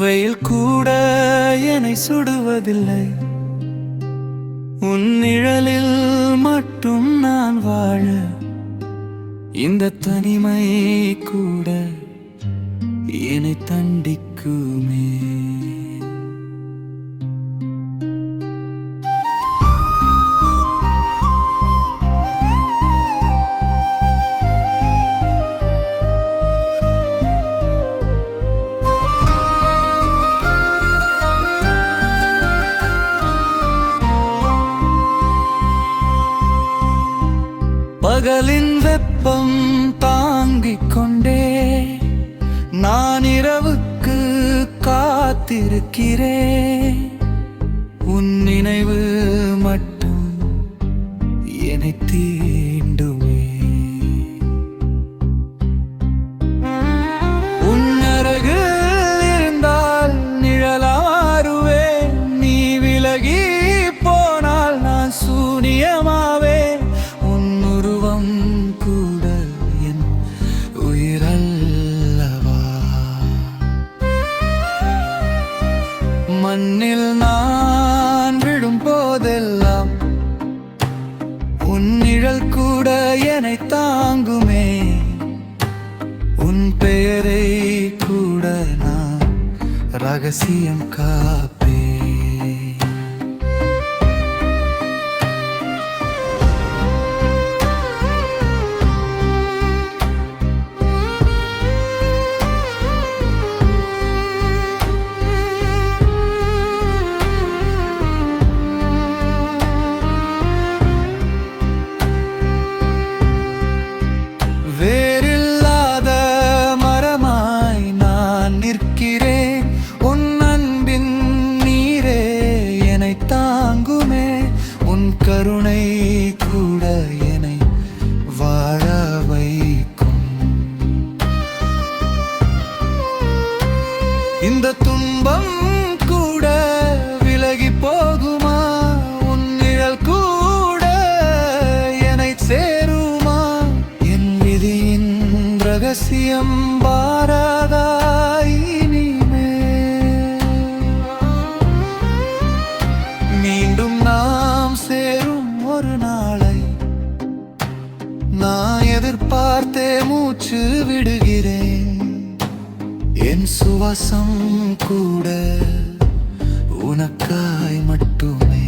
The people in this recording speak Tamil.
வெயில் கூட என்னை சுடுவதில்லை. உன் நிழலில் மட்டும் நான் வாழ இந்த தனிமை கூட என்னை தண்டிக்குமே. பகலின் வெப்பம் தாங்கிக் கொண்டே நான் இரவுக்கு காத்திருக்கிறேன் உன் நினைவு மட்டும் என்னை தீ மண்ணில் நான் விழும் போதெல்லாம் உன் நிழல் கூட என்னை தாங்குமே. உன் பெயரை கூட நான் ரகசியம் காப்பேன். இந்த துன்பம் கூட விலகி போகுமா? உன் நிழல் கூட என்னை சேருமா? என் விதியின் ரகசியம் பாராதாய் மீண்டும் நாம் சேரும் ஒரு நாளை நான் எதிர்பார்த்தே மூச்சு விடுகிறேன். என் சுவாசம் கூட உனக்காய் மட்டுமே.